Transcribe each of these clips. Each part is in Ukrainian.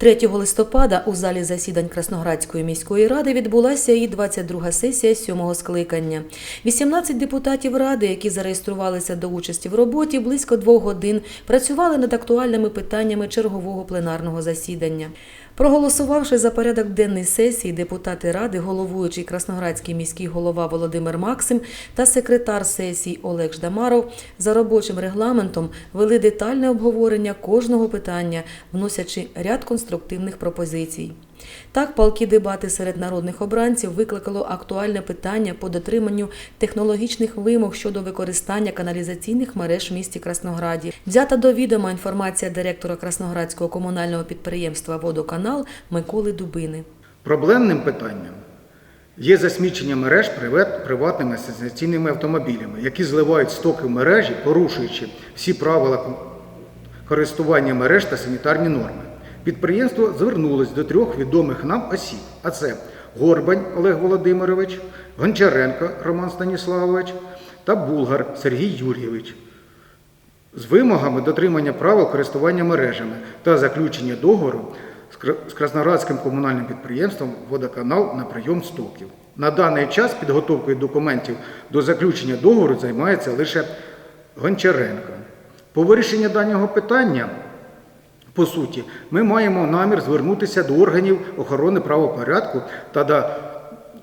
3 листопада у залі засідань Красноградської міської ради відбулася і 22-га сесія сьомого скликання. 18 депутатів ради, які зареєструвалися до участі в роботі, близько двох годин працювали над актуальними питаннями чергового пленарного засідання. Проголосувавши за порядок денний сесії, депутати ради, головуючий Красноградський міський голова Володимир Максим та секретар сесії Олег Ждамаров за робочим регламентом вели детальне обговорення кожного питання, вносячи ряд конструктивних пропозицій. Так, палкі дебати серед народних обранців викликало актуальне питання по дотриманню технологічних вимог щодо використання каналізаційних мереж в місті Краснограді. Взята до відома інформація директора Красноградського комунального підприємства Водоканал Миколи Дубини. Проблемним питанням є засмічення мереж приватними асоціаційними автомобілями, які зливають стоки в мережі, порушуючи всі правила користування мереж та санітарні норми. Підприємство звернулось до трьох відомих нам осіб, а це Горбань Олег Володимирович, Гончаренко Роман Станіславович та Булгар Сергій Юрійович з вимогами дотримання правил користування мережами та заключення договору з Кра- Красноградським комунальним підприємством Водоканал на прийом стоків. На даний час підготовкою документів до заключення договору займається лише Гончаренко. По вирішенню даного питання, по суті, ми маємо намір звернутися до органів охорони правопорядку та до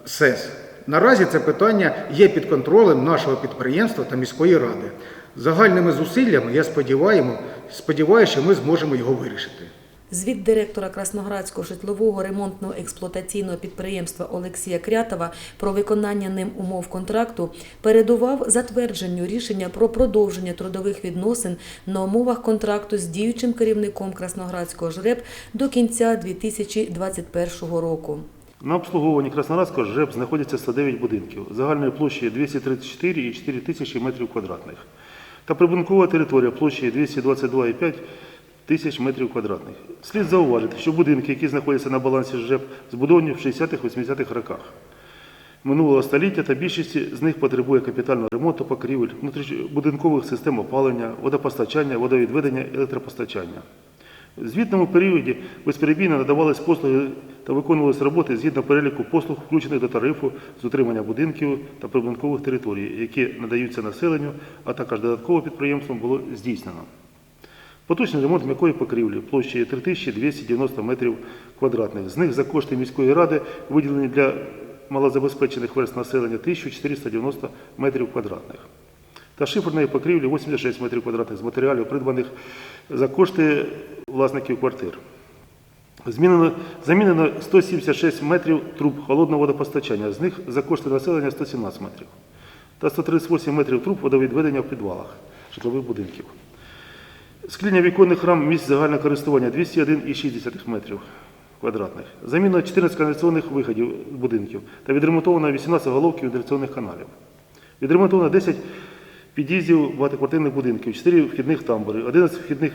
СЕС. Наразі це питання є під контролем нашого підприємства та міської ради. Загальними зусиллями я сподіваюся, що ми зможемо його вирішити. Звіт директора Красноградського житлового ремонтно-експлуатаційного підприємства Олексія Крятова про виконання ним умов контракту передував затвердженню рішення про продовження трудових відносин на умовах контракту з діючим керівником Красноградського ЖРЕП до кінця 2021 року. На обслуговуванні Краснодарського ЖЕП знаходяться 109 будинків загальною площею 234,4 тисячі метрів квадратних та прибункова територія площею 222,5 тисяч метрів квадратних. Слід зауважити, що будинки, які знаходяться на балансі ЖЕП, збудовані в 60-80-х роках минулого століття та більшість з них потребує капітального ремонту покрівель, внутрішньобудинкових систем опалення, водопостачання, водовідведення, електропостачання. В звітному періоді безперебійно надавались послуги та виконувалися роботи згідно переліку послуг, включених до тарифу з утримання будинків та прибудинкових територій, які надаються населенню, а також додатково підприємством було здійснено. Поточний ремонт м'якої покрівлі площею 3290 метрів квадратних. З них за кошти міської ради виділені для малозабезпечених верст населення 1490 метрів квадратних. Та шиферної покрівлі 86 метрів квадратних з матеріалів, придбаних за кошти власників квартир. Змінено, замінено 176 метрів труб холодного водопостачання, з них за кошти населення 117 метрів. Та 138 метрів труб водовідведення в підвалах житлових будинків. Скління віконних рам місць загального користування 201,6 метрів квадратних. Заміна 14 каналізаційних виходів будинків та відремонтовано 18 головків вентиляційних каналів. Відремонтовано 10 під'їздів багатоквартирних будинків, 4 вхідних тамбури, 11 вхідних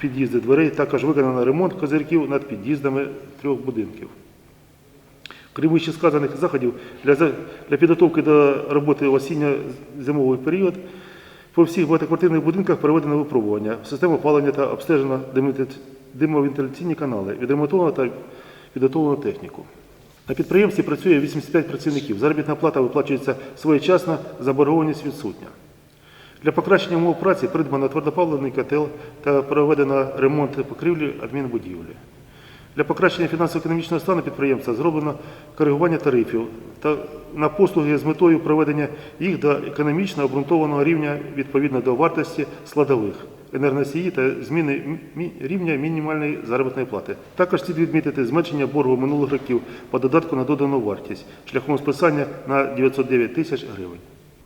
під'їздів дверей, також виконано ремонт козирків над під'їздами трьох будинків. Крім вище сказаних заходів для, для підготовки до роботи осінньо-зимовий період по всіх багатоквартирних будинках проведено випробування, система опалення та обстежено димовентиляційні канали, відремонтовано та підготовлено техніку. На підприємстві працює 85 працівників. Заробітна плата виплачується своєчасно, заборгованість відсутня. Для покращення умов праці придбано твердопаливний котел та проведено ремонт покрівлі адмінбудівлі. Для покращення фінансово-економічного стану підприємства зроблено коригування тарифів та на послуги з метою проведення їх до економічно обґрунтованого рівня відповідно до вартості складових енергоносії та зміни рівня мінімальної заробітної плати. Також слід відмітити зменшення боргу минулих років по додатку на додану вартість шляхом списання на 909 тисяч гривень.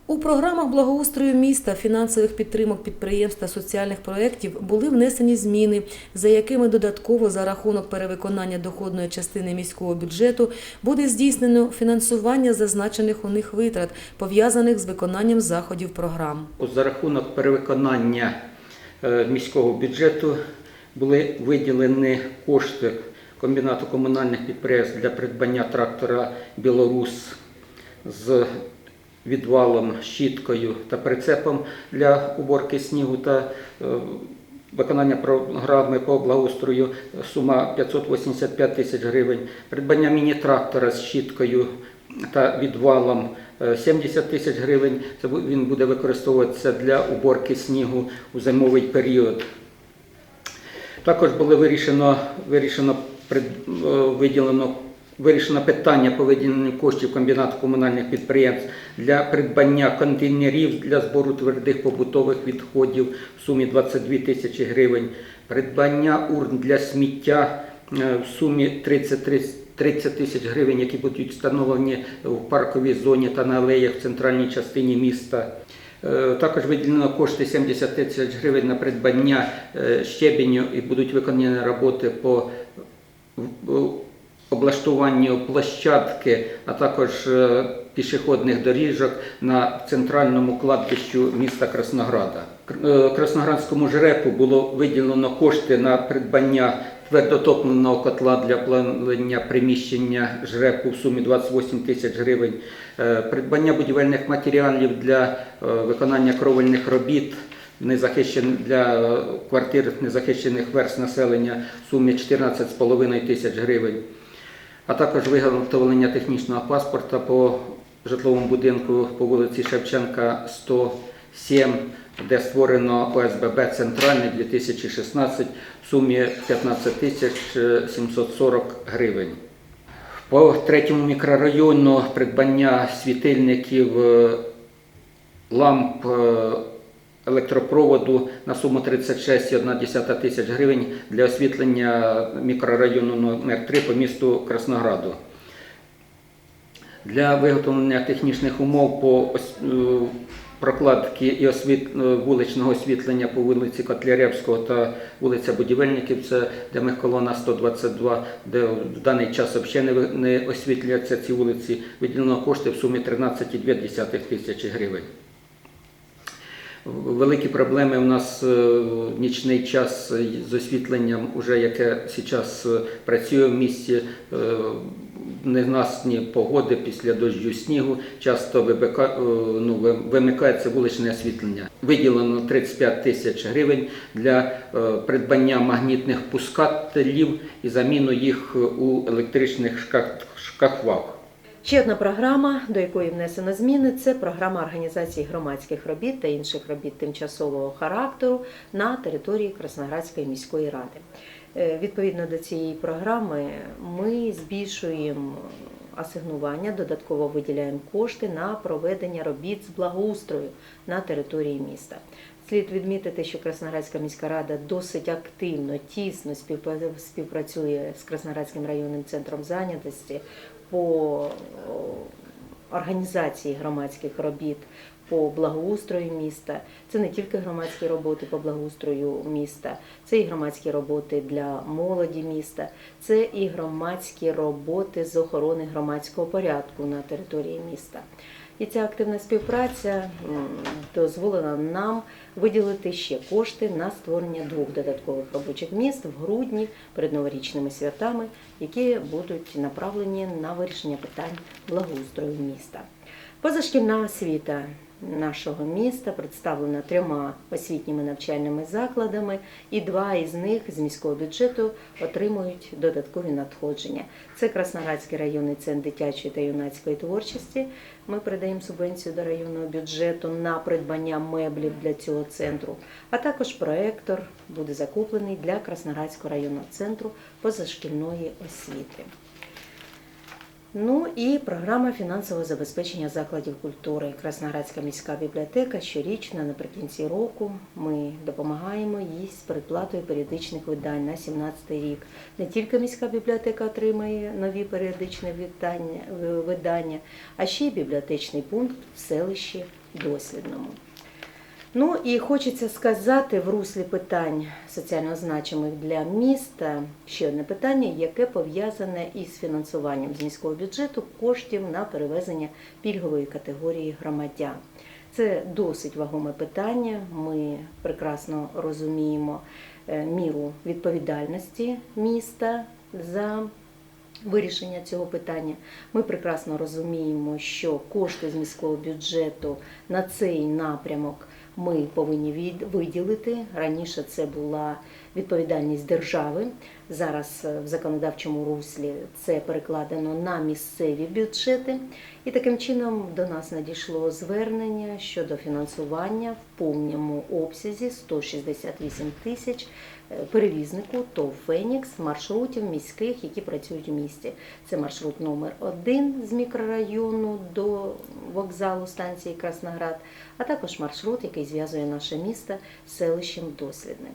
У програмах благоустрою міста, фінансових підтримок підприємств та соціальних проєктів були внесені зміни, за якими додатково за рахунок перевиконання доходної частини міського бюджету буде здійснено фінансування зазначених у них витрат, пов'язаних з виконанням заходів програм. За рахунок перевиконання е, міського бюджету були виділені кошти комбінату комунальних підприємств для придбання трактора Білорус з відвалом, щіткою та прицепом для уборки снігу та е, виконання програми по благоустрою сума 585 тисяч гривень, придбання міні-трактора з щіткою та відвалом е, 70 тисяч гривень. Це він буде використовуватися для уборки снігу у зимовий період. Також було вирішено, вирішено е, виділено вирішено питання по виділенню коштів комбінату комунальних підприємств для придбання контейнерів для збору твердих побутових відходів в сумі 22 тисячі гривень, придбання урн для сміття е, в сумі 33 30 тисяч гривень, які будуть встановлені в парковій зоні та на алеях в центральній частині міста. Е, Також виділено кошти 70 тисяч гривень на придбання е, щебеню і будуть виконані роботи по облаштуванню площадки, а також е, пішохідних доріжок на центральному кладбищу міста Краснограда. Кр- е, Красноградському жрепу було виділено кошти на придбання твердотопленого котла для планування приміщення жрепу в сумі 28 тисяч гривень, Е, придбання будівельних матеріалів для виконання кровельних робіт незахищен- для квартир незахищених верст населення в сумі 14,5 тисяч гривень, а також виготовлення технічного паспорта по житловому будинку по вулиці Шевченка 107, де створено ОСББ Центральний 2016 в сумі 15 тисяч е, 740 гривень. По третьому мікрорайону придбання світильників е, ламп е, електропроводу на суму 36,1 тисяч гривень для освітлення мікрорайону номер 3 по місту Краснограду. Для виготовлення технічних умов по е, прокладки і освіт... е, вуличного освітлення по вулиці Котляревського та вулиця Будівельників, це де колона 122, де в даний час взагалі не освітлюються ці вулиці, виділено кошти в сумі 13,2 тисячі гривень. Великі проблеми у нас е, нічний час з освітленням, уже яке зараз працює в місті. е, Ненастні погоди після дощу снігу часто вибика, е, ну, вимикається вуличне освітлення. Виділено 35 тисяч гривень для е, придбання магнітних пускателів і заміну їх у електричних шкафвах. Ще одна програма, до якої внесено зміни, це програма організації громадських робіт та інших робіт тимчасового характеру на території Красноградської міської ради. Е, Відповідно до цієї програми, ми збільшуємо асигнування, додатково виділяємо кошти на проведення робіт з благоустрою на території міста. Слід відмітити, що Красноградська міська рада досить активно, тісно співпрацює з Красноградським районним центром зайнятості по організації громадських робіт по благоустрою міста. Це не тільки громадські роботи по благоустрою міста, це і громадські роботи для молоді міста, це і громадські роботи з охорони громадського порядку на території міста. І ця активна співпраця дозволила нам виділити ще кошти на створення двох додаткових робочих міст в грудні перед новорічними святами, які будуть направлені на вирішення питань благоустрою міста. Позашкільна освіта нашого міста представлена трьома освітніми навчальними закладами, і два із них з міського бюджету отримують додаткові надходження. Це Красноградський районний центр дитячої та юнацької творчості. Ми передаємо субвенцію до районного бюджету на придбання меблів для цього центру, а також проектор буде закуплений для Красноградського районного центру позашкільної освіти. Ну і програма фінансового забезпечення закладів культури. Красноградська міська бібліотека щорічно наприкінці року ми допомагаємо їй з передплатою періодичних видань на 17 рік. Не тільки міська бібліотека отримає нові періодичні видання, а ще й бібліотечний пункт в селищі Дослідному. Ну і хочеться сказати в руслі питань соціально значимих для міста ще одне питання, яке пов'язане із фінансуванням з міського бюджету коштів на перевезення пільгової категорії громадян. Це досить вагоме питання. Ми прекрасно розуміємо е, міру відповідальності міста за вирішення цього питання. Ми прекрасно розуміємо, що кошти з міського бюджету на цей напрямок ми повинні виділити. Раніше це була відповідальність держави. Зараз е, в законодавчому руслі це перекладено на місцеві бюджети. І таким чином до нас надійшло звернення щодо фінансування в повному обсязі 168 тисяч е, перевізнику ТОВ Фенікс маршрутів міських, які працюють у місті. Це маршрут номер 1 з мікрорайону до вокзалу станції Красноград, а також маршрут, який зв'язує наше місто з селищем Дослідне.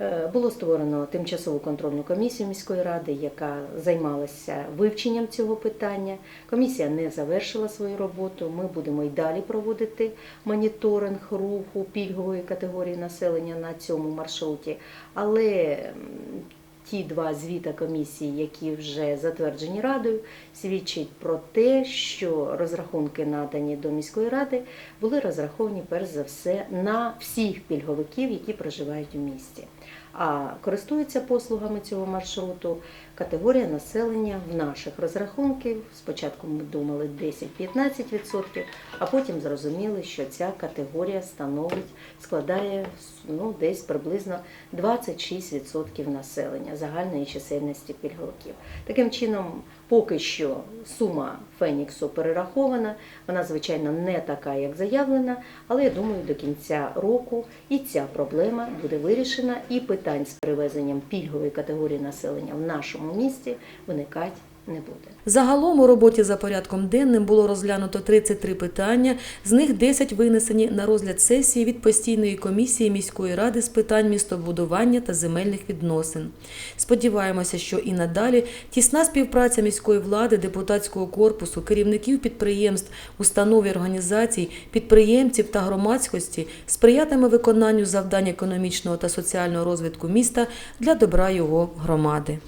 Е, Було створено тимчасову контрольну комісію міської ради, яка займалася вивченням цього питання. Комісія не завершила свою роботу. Ми будемо і далі проводити моніторинг руху пільгової категорії населення на цьому маршруті. Але ті два звіта комісії, які вже затверджені радою, свідчить про те, що розрахунки надані до міської ради були розраховані перш за все на всіх пільговиків, які проживають у місті. А користуються послугами цього маршруту категорія населення в наших розрахунках. Спочатку ми думали 10-15%, а потім зрозуміли, що ця категорія становить, складає ну, десь приблизно 26% населення загальної чисельності пільговиків. Таким чином, поки що сума Феніксу перерахована, вона, звичайно, не така, як заявлена, але я думаю, до кінця року і ця проблема буде вирішена, і питань з перевезенням пільгової категорії населення в нашому місті виникати не буде. Загалом у роботі за порядком денним було розглянуто 33 питання, з них 10 винесені на розгляд сесії від постійної комісії міської ради з питань містобудування та земельних відносин. Сподіваємося, що і надалі тісна співпраця міської влади, депутатського корпусу, керівників підприємств, установ і організацій, підприємців та громадськості сприятиме виконанню завдань економічного та соціального розвитку міста для добра його громади.